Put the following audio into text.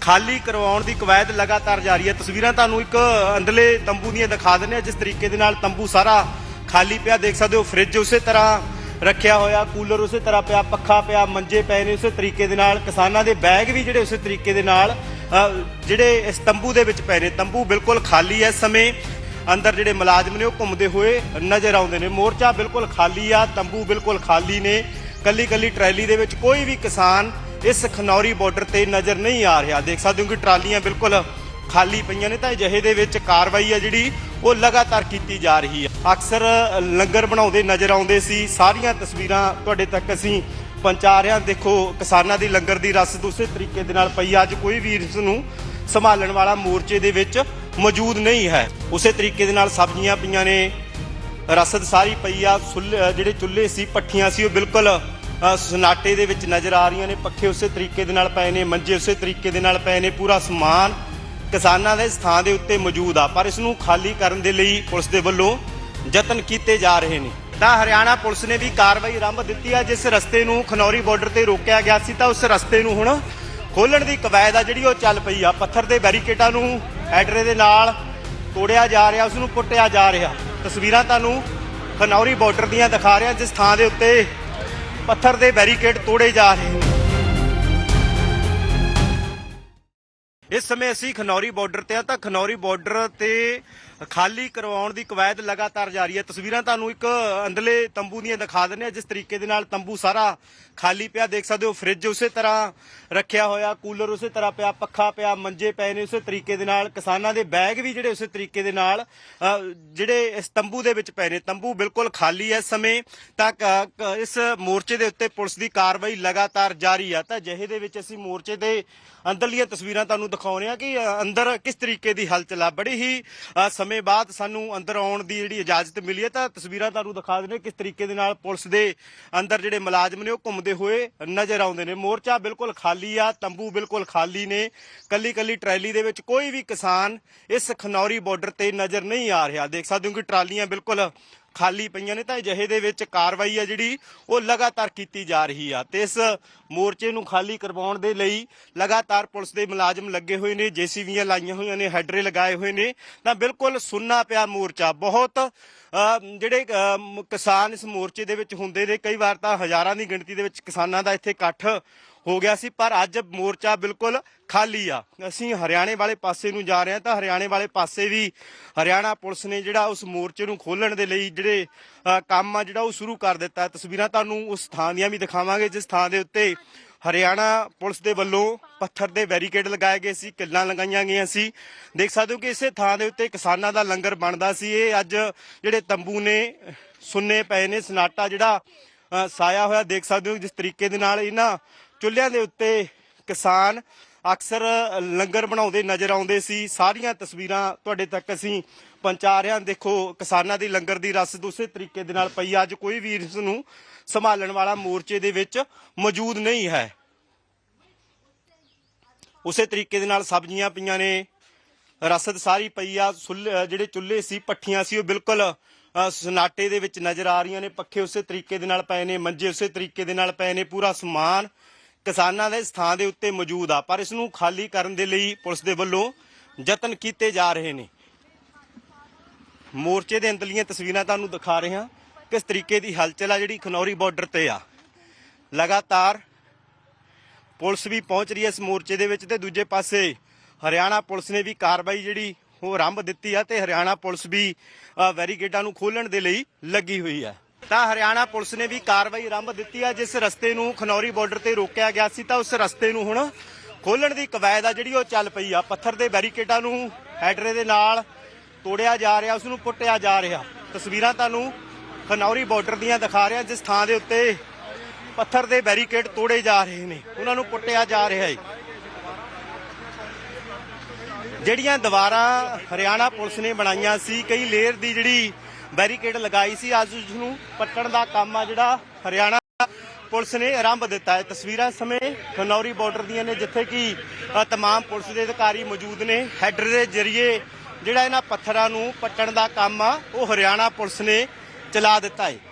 ਖਾਲੀ ਕਰਵਾਉਣ ਦੀ ਕਵਾਇਦ ਲਗਾਤਾਰ ਜਾਰੀ ਹੈ। ਤਸਵੀਰਾਂ ਤੁਹਾਨੂੰ ਇੱਕ ਅੰਦਰਲੇ ਤੰਬੂ ਦੀਆਂ ਦਿਖਾ ਦਿੰਦੇ ਆ ਜਿਸ ਤਰੀਕੇ ਦੇ ਨਾਲ ਤੰਬੂ ਸਾਰਾ ਖਾਲੀ ਪਿਆ। ਦੇਖ ਸਕਦੇ ਹੋ, ਫ੍ਰਿਜ ਉਸੇ ਤਰ੍ਹਾਂ ਰੱਖਿਆ ਹੋਇਆ, ਕੂਲਰ ਉਸੇ ਤਰ੍ਹਾਂ ਪਿਆ, ਪੱਖਾ ਪਿਆ, ਮੰਜੇ ਪਏ ਨੇ ਉਸੇ ਤਰੀਕੇ ਦੇ ਨਾਲ। ਕਿਸਾਨਾਂ ਦੇ ਬੈਗ ਵੀ ਜਿਹੜੇ ਉਸੇ ਤਰੀਕੇ ਦੇ ਨਾਲ ਜਿਹੜੇ ਇਸ ਤੰਬੂ ਦੇ ਵਿੱਚ ਪਏ ਨੇ। ਤੰਬੂ ਬਿਲਕੁਲ ਖਾਲੀ ਹੈ। ਇਸ ਸਮੇਂ ਅੰਦਰ ਜਿਹੜੇ ਮੁਲਾਜ਼ਮ ਨੇ, ਉਹ ਘੁੰਮਦੇ ਹੋਏ ਨਜ਼ਰ ਆਉਂਦੇ ਨੇ। ਮੋਰਚਾ ਬਿਲਕੁਲ ਖਾਲੀ ਆ, ਤੰਬੂ ਬਿਲਕੁਲ ਖਾਲੀ ਨੇ। ਕੱਲੀ ਕੱਲੀ ਟਰੈਲੀ ਦੇ ਵਿੱਚ ਕੋਈ ਵੀ ਕਿਸਾਨ ਇਸ ਖਨੌਰੀ ਬਾਰਡਰ ਤੇ ਨਜ਼ਰ ਨਹੀਂ ਆ ਰਿਹਾ। ਦੇਖ ਸਕਦੇ ਹੋ ਕਿ ਟਰਾਲੀਆਂ ਬਿਲਕੁਲ ਖਾਲੀ ਪਈਆਂ ਨੇ ਤਾਂ ਅਜਿਹੇ ਦੇ ਵਿੱਚ ਕਾਰਵਾਈ ਆ ਜਿਹੜੀ ਉਹ ਲਗਾਤਾਰ ਕੀਤੀ ਜਾ ਰਹੀ ਹੈ ਅਕਸਰ ਲੰਗਰ ਬਣਾਉਂਦੇ ਨਜ਼ਰ ਆਉਂਦੇ ਸੀ। ਸਾਰੀਆਂ ਤਸਵੀਰਾਂ ਤੁਹਾਡੇ ਤੱਕ ਅਸੀਂ ਪਹੁੰਚਾ ਰਹੇ ਹਾਂ। ਦੇਖੋ, ਕਿਸਾਨਾਂ ਦੀ ਲੰਗਰ ਦੀ ਰਸਦ ਉਸੇ ਤਰੀਕੇ ਦੇ ਨਾਲ ਪਈ ਅੱਜ ਕੋਈ ਵੀ ਇਸ ਨੂੰ ਸੰਭਾਲਣ ਵਾਲਾ ਮੋਰਚੇ ਦੇ ਵਿੱਚ ਮੌਜੂਦ ਨਹੀਂ ਹੈ। ਉਸੇ ਤਰੀਕੇ ਦੇ ਨਾਲ ਸਬਜ਼ੀਆਂ ਪਈਆਂ ਨੇ। ਰਸਦ ਸਾਰੀ ਪਈ ਆ। ਸੁੱਲ- ਜਿਹੜੇ ਚੁੱਲ੍ਹੇ ਸੀ, ਪੱਠੀਆਂ ਸੀ, ਉਹ ਬਿਲਕੁਲ ਸਨਾਟੇ ਦੇ ਵਿੱਚ ਨਜ਼ਰ ਆ ਰਹੀਆਂ ਨੇ, ਪੱਖੇ ਉਸੇ ਤਰੀਕੇ ਦੇ ਨਾਲ ਪਏ ਨੇ, ਮੰਜੇ ਉਸੇ ਤਰੀਕੇ ਦੇ ਨਾਲ ਪਏ ਨੇ, ਪੂਰਾ ਸਮਾਨ ਕਿਸਾਨਾਂ ਦੇ ਸਥਾਨ ਦੇ ਉੱਤੇ ਮੌਜੂਦ ਆ। ਪਰ ਇਸ ਨੂੰ ਖਾਲੀ ਕਰਨ ਦੇ ਲਈ ਪੁਲਿਸ ਦੇ ਵੱਲੋਂ ਯਤਨ ਕੀਤੇ ਜਾ ਰਹੇ ਨੇ। ਤਾਂ ਹਰਿਆਣਾ ਪੁਲਿਸ ਨੇ ਵੀ ਕਾਰਵਾਈ ਆਰੰਭ ਦਿੱਤੀ ਆ, ਜਿਸ ਰਸਤੇ ਨੂੰ ਖਨੌਰੀ ਬਾਰਡਰ ਤੇ ਰੋਕਿਆ ਗਿਆ ਸੀ, ਤਾਂ ਉਸ ਰਸਤੇ ਨੂੰ ਹੁਣ ਖੋਲਣ ਦੀ ਕਵਾਇਦ ਆ ਜਿਹੜੀ ਉਹ ਚੱਲ ਪਈ ਆ। ਪੱਥਰ ਦੇ ਬੈਰੀਕੇਡਾਂ ਨੂੰ ਐਡਰੇ ਦੇ ਨਾਲ ਤੋੜਿਆ ਜਾ ਰਿਹਾ, ਉਸ ਨੂੰ ਪੁੱਟਿਆ ਜਾ ਰਿਹਾ। ਤਸਵੀਰਾਂ ਤੁਹਾਨੂੰ ਖਨੌਰੀ ਬਾਰਡਰ ਦੀਆਂ ਦਿਖਾ ਰਿਹਾ, ਜਿਸ ਥਾਂ ਦੇ ਉੱਤੇ ਪੱਥਰ ਦੇ ਬੈਰੀਕੇਡ ਤੋੜੇ ਜਾ ਰਹੇ ਨੇ। ਇਸ ਸਮੇਂ ਅਸੀਂ ਖਨੌਰੀ ਬਾਰਡਰ ਤੇ ਆ ਤਾਂ ਖਨੌਰੀ ਬਾਰਡਰ ਤੇ ਖਾਲੀ ਕਰਵਾਉਣ ਦੀ ਕਵਾਇਦ ਲਗਾਤਾਰ ਜਾਰੀ ਹੈ। ਤਸਵੀਰਾਂ ਤੁਹਾਨੂੰ ਇੱਕ ਅੰਦਰਲੇ ਤੰਬੂ ਦੀਆਂ ਦਿਖਾ ਦਿੰਦੇ ਆ ਜਿਸ ਤਰੀਕੇ ਦੇ ਨਾਲ ਤੰਬੂ ਸਾਰਾ ਖਾਲੀ ਪਿਆ, ਦੇਖ ਸਕਦੇ ਹੋ ਫ੍ਰਿਜ ਉਸੇ ਤਰ੍ਹਾਂ ਰੱਖਿਆ ਹੋਇਆ ਕੂਲਰ ਉਸੇ ਤਰ੍ਹਾਂ ਪਿਆ, ਪੱਖਾ ਪਿਆ, ਮੰਜੇ ਪਏ ਨੇ ਉਸੇ ਤਰੀਕੇ ਦੇ ਨਾਲ, ਕਿਸਾਨਾਂ ਦੇ ਬੈਗ ਵੀ ਜਿਹੜੇ ਉਸੇ ਤਰੀਕੇ ਦੇ ਨਾਲ ਜਿਹੜੇ ਇਸ ਤੰਬੂ ਦੇ ਵਿੱਚ ਪਏ ਨੇ। ਤੰਬੂ ਬਿਲਕੁਲ ਖਾਲੀ ਹੈ ਇਸ ਸਮੇਂ, ਤਾਂ ਇਸ ਮੋਰਚੇ ਦੇ ਉੱਤੇ ਪੁਲਿਸ ਦੀ ਕਾਰਵਾਈ ਲਗਾਤਾਰ ਜਾਰੀ ਆ। ਤਾਂ ਜਿਹੇ ਦੇ ਵਿੱਚ ਅਸੀਂ ਮੋਰਚੇ ਦੇ ਅੰਦਰਲੀਆਂ ਤਸਵੀਰਾਂ ਤੁਹਾਨੂੰ ਦਿਖਾਉਂਦੇ ਆ ਕਿ ਅੰਦਰ ਕਿਸ ਤਰੀਕੇ ਦੀ ਹਲਚਲ ਆ। ਬੜੀ ਹੀ ਸਮੇਂ ਬਾਅਦ ਸਾਨੂੰ ਅੰਦਰ ਆਉਣ ਦੀ ਜਿਹੜੀ ਇਜਾਜ਼ਤ ਮਿਲੀ ਹੈ, ਤਾਂ ਤਸਵੀਰਾਂ ਤੁਹਾਨੂੰ ਦਿਖਾ ਦਿੰਦੇ ਕਿਸ ਤਰੀਕੇ ਦੇ ਨਾਲ ਪੁਲਿਸ ਦੇ ਅੰਦਰ ਜਿਹੜੇ ਮੁਲਾਜ਼ਮ ਨੇ ਉਹ ਘੁੰਮਦੇ ਹੋਏ ਨਜ਼ਰ ਆਉਂਦੇ ਨੇ। ਮੋਰਚਾ ਬਿਲਕੁਲ ਖਾਲੀ ਆ, ਤੰਬੂ ਬਿਲਕੁਲ ਖਾਲੀ ਨੇ। ਕੱਲੀ ਕੱਲੀ ਟਰੈਲੀ ਦੇ ਵਿੱਚ ਕੋਈ ਵੀ ਕਿਸਾਨ ਇਸ ਖਨੌਰੀ ਬਾਰਡਰ ਤੇ ਨਜ਼ਰ ਨਹੀਂ ਆ ਰਿਹਾ। ਦੇਖ ਸਕਦੇ ਹੋ ਕਿ ਟਰਾਲੀਆਂ ਬਿਲਕੁਲ ਖਾਲੀ ਪਈਆਂ ਨੇ ਤਾਂ ਅਜਿਹੇ ਦੇ ਵਿੱਚ ਕਾਰਵਾਈ ਆ ਜਿਹੜੀ ਉਹ ਲਗਾਤਾਰ ਕੀਤੀ ਜਾ ਰਹੀ ਆ। ਤੇ ਇਸ ਮੋਰਚੇ ਨੂੰ ਖਾਲੀ ਕਰਵਾਉਣ ਦੇ ਲਈ ਲਗਾਤਾਰ ਪੁਲਿਸ ਦੇ ਮੁਲਾਜ਼ਮ ਲੱਗੇ ਹੋਏ ਨੇ, ਜੀਸੀਬੀਆਂ ਲਾਈਆਂ ਹੋਈਆਂ ਨੇ, ਹੈਡਰੇ ਲਗਾਏ ਹੋਏ ਨੇ। ਤਾਂ ਬਿਲਕੁਲ ਸੁੰਨਾ ਪਿਆ ਮੋਰਚਾ। ਬਹੁਤ ਜਿਹੜੇ ਕਿਸਾਨ ਇਸ ਮੋਰਚੇ ਦੇ ਵਿੱਚ ਹੁੰਦੇ ਨੇ, ਕਈ ਵਾਰ ਤਾਂ ਹਜ਼ਾਰਾਂ ਦੀ ਗਿਣਤੀ ਦੇ ਵਿੱਚ ਕਿਸਾਨਾਂ ਦਾ ਇੱਥੇ ਇਕੱਠ ਹੋ ਗਿਆ ਸੀ, ਪਰ ਅੱਜ ਮੋਰਚਾ ਬਿਲਕੁਲ ਖਾਲੀ ਆ। ਅਸੀਂ ਹਰਿਆਣੇ ਵਾਲੇ ਪਾਸੇ ਨੂੰ ਜਾ ਰਹੇ ਹਾਂ, ਤਾਂ ਹਰਿਆਣੇ ਵਾਲੇ ਪਾਸੇ ਵੀ ਹਰਿਆਣਾ ਪੁਲਿਸ ਨੇ ਜਿਹੜਾ ਉਸ ਮੋਰਚੇ ਨੂੰ ਖੋਲਣ ਦੇ ਲਈ ਜਿਹੜੇ ਕੰਮ ਆ, ਜਿਹੜਾ ਉਹ ਸ਼ੁਰੂ ਕਰ ਦਿੱਤਾ ਤਸਵੀਰਾਂ ਤੁਹਾਨੂੰ ਉਸ ਥਾਂ ਦੀਆਂ ਵੀ ਦਿਖਾਵਾਂਗੇ, ਜਿਸ ਥਾਂ ਦੇ ਉੱਤੇ ਹਰਿਆਣਾ ਪੁਲਿਸ ਦੇ ਵੱਲੋਂ ਪੱਥਰ ਦੇ ਬੈਰੀਕੇਡ ਲਗਾਏ ਗਏ ਸੀ, ਕਿੱਲਾਂ ਲਗਾਈਆਂ ਗਈਆਂ ਸੀ। ਦੇਖ ਸਕਦੇ ਹੋ ਕਿ ਇਸੇ ਥਾਂ ਦੇ ਉੱਤੇ ਕਿਸਾਨਾਂ ਦਾ ਲੰਗਰ ਬਣਦਾ ਸੀ। ਇਹ ਅੱਜ ਜਿਹੜੇ ਤੰਬੂ ਨੇ, ਸੁੰਨੇ ਪਏ ਨੇ, ਸਨਾਟਾ ਜਿਹੜਾ ਸਾਇਆ ਹੋਇਆ, ਦੇਖ ਸਕਦੇ ਹੋ ਜਿਸ ਤਰੀਕੇ ਦੇ ਨਾਲ ਇਹਨਾਂ ਚੁੱਲ੍ਹਿਆਂ ਦੇ ਉੱਤੇ ਕਿਸਾਨ ਅਕਸਰ ਲੰਗਰ ਬਣਾਉਂਦੇ ਨਜ਼ਰ ਆਉਂਦੇ ਸੀ। ਸਾਰੀਆਂ ਤਸਵੀਰਾਂ ਤੁਹਾਡੇ ਤੱਕ ਅਸੀਂ ਪਹੁੰਚਾ ਰਹੇ ਹਾਂ। ਦੇਖੋ, ਕਿਸਾਨਾਂ ਦੀ ਲੰਗਰ ਦੀ ਰਸਦ ਉਸੇ ਤਰੀਕੇ ਦੇ ਨਾਲ ਪਈ। ਅੱਜ ਕੋਈ ਵੀ ਇਸ ਨੂੰ ਸੰਭਾਲਣ ਵਾਲਾ ਮੋਰਚੇ ਦੇ ਵਿੱਚ ਮੌਜੂਦ ਨਹੀਂ ਹੈ। ਉਸੇ ਤਰੀਕੇ ਦੇ ਨਾਲ ਸਬਜ਼ੀਆਂ ਪਈਆਂ ਨੇ। ਰਸਦ ਸਾਰੀ ਪਈ ਆ। ਜਿਹੜੇ ਚੁੱਲ੍ਹੇ ਸੀ, ਪੱਠੀਆਂ ਸੀ, ਉਹ ਬਿਲਕੁਲ ਸਨਾਟੇ ਦੇ ਵਿੱਚ ਨਜ਼ਰ ਆ ਰਹੀਆਂ ਨੇ। ਪੱਖੇ ਉਸੇ ਤਰੀਕੇ ਦੇ ਨਾਲ ਪਏ ਨੇ, ਮੰਜੇ ਉਸੇ ਤਰੀਕੇ ਦੇ ਨਾਲ ਪਏ ਨੇ। ਪੂਰਾ ਸਮਾਨ ਕਿਸਾਨਾਂ ਦੇ ਸਥਾਨ ਦੇ ਉੱਤੇ ਮੌਜੂਦ ਆ, ਪਰ ਇਸ ਨੂੰ ਖਾਲੀ ਕਰਨ ਦੇ ਲਈ ਪੁਲਿਸ ਦੇ ਵੱਲੋਂ ਯਤਨ ਕੀਤੇ ਜਾ ਰਹੇ ਨੇ। ਮੋਰਚੇ ਦੇ ਅੰਦਰਲੀਆਂ ਤਸਵੀਰਾਂ ਤੁਹਾਨੂੰ ਦਿਖਾ ਰਹੇ ਹਾਂ, ਕਿਸ ਤਰੀਕੇ ਦੀ ਹਲਚਲ ਆ ਜਿਹੜੀ ਖਨੌਰੀ ਬਾਰਡਰ ਤੇ ਆ। ਲਗਾਤਾਰ ਪੁਲਿਸ ਵੀ ਪਹੁੰਚ ਰਹੀ ਹੈ ਇਸ ਮੋਰਚੇ ਦੇ ਵਿੱਚ ਤੇ ਦੂਜੇ ਪਾਸੇ ਹਰਿਆਣਾ ਪੁਲਿਸ ਨੇ ਵੀ ਕਾਰਵਾਈ ਜਿਹੜੀ ਉਹ ਆਰੰਭ ਦਿੱਤੀ ਆ ਤੇ ਹਰਿਆਣਾ ਪੁਲਿਸ ਵੀ ਵੈਰੀਗੇਟਾਂ ਨੂੰ ਖੋਲਣ ਦੇ ਲਈ ਲੱਗੀ ਹੋਈ ਹੈ। ਤਾਂ ਹਰਿਆਣਾ ਪੁਲਿਸ ਨੇ ਵੀ ਕਾਰਵਾਈ ਆਰੰਭ ਦਿੱਤੀ ਆ ਜਿਸ ਰਸਤੇ ਨੂੰ ਖਨੌਰੀ ਬਾਰਡਰ ਤੇ ਰੋਕਿਆ ਗਿਆ ਸੀ, ਤਾਂ ਉਸ ਰਸਤੇ ਨੂੰ ਹੁਣ ਖੋਲਣ ਦੀ ਕਵਾਇਦ ਆ ਜਿਹੜੀ ਉਹ ਚੱਲ ਪਈ ਆ। ਪੱਥਰ ਦੇ ਬੈਰੀਕੇਡਾਂ ਨੂੰ ਹੈਡਰੇ ਦੇ ਨਾਲ ਤੋੜਿਆ ਜਾ ਰਿਹਾ, ਉਸ ਨੂੰ ਪੁੱਟਿਆ ਜਾ ਰਿਹਾ। ਤਸਵੀਰਾਂ ਤੁਹਾਨੂੰ ਖਨੌਰੀ ਬਾਰਡਰ ਦੀਆਂ ਦਿਖਾ ਰਿਹਾ, ਜਿਸ ਥਾਂ ਦੇ ਉੱਤੇ ਪੱਥਰ ਦੇ ਬੈਰੀਕੇਡ ਤੋੜੇ ਜਾ ਰਹੇ ਨੇ। ਉਹਨਾਂ ਨੂੰ ਪੁੱਟਿਆ ਜਾ ਰਿਹਾ ਹੈ। ਜਿਹੜੀਆਂ ਦੀਵਾਰਾਂ ਹਰਿਆਣਾ ਪੁਲਿਸ ਨੇ ਬਣਾਈਆਂ ਸੀ, ਕਈ ਲੇਅਰ ਦੀ ਜਿਹੜੀ ਬੈਰੀਕੇਡ ਲਗਾਈ ਸੀ ਅੱਜ ਉਸ ਨੂੰ ਪੱਟਣ ਦਾ ਕੰਮ ਆ ਜਿਹੜਾ ਹਰਿਆਣਾ ਪੁਲਿਸ ਨੇ ਆਰੰਭ ਦਿੱਤਾ ਹੈ। ਤਸਵੀਰਾਂ ਸਮੇਂ ਖਨੌਰੀ ਬਾਰਡਰ ਦੀਆਂ ਨੇ ਜਿੱਥੇ ਕਿ ਅ, ਤਮਾਮ ਪੁਲਿਸ ਦੇ ਅਧਿਕਾਰੀ ਮੌਜੂਦ ਨੇ। ਹੈਡਰ ਦੇ ਜ਼ਰੀਏ ਜਿਹੜਾ ਇਹਨਾਂ ਪੱਥਰਾਂ ਨੂੰ ਪੱਟਣ ਦਾ ਕੰਮ ਆ ਉਹ ਹਰਿਆਣਾ ਪੁਲਿਸ ਨੇ ਚਲਾ ਦਿੱਤਾ ਹੈ।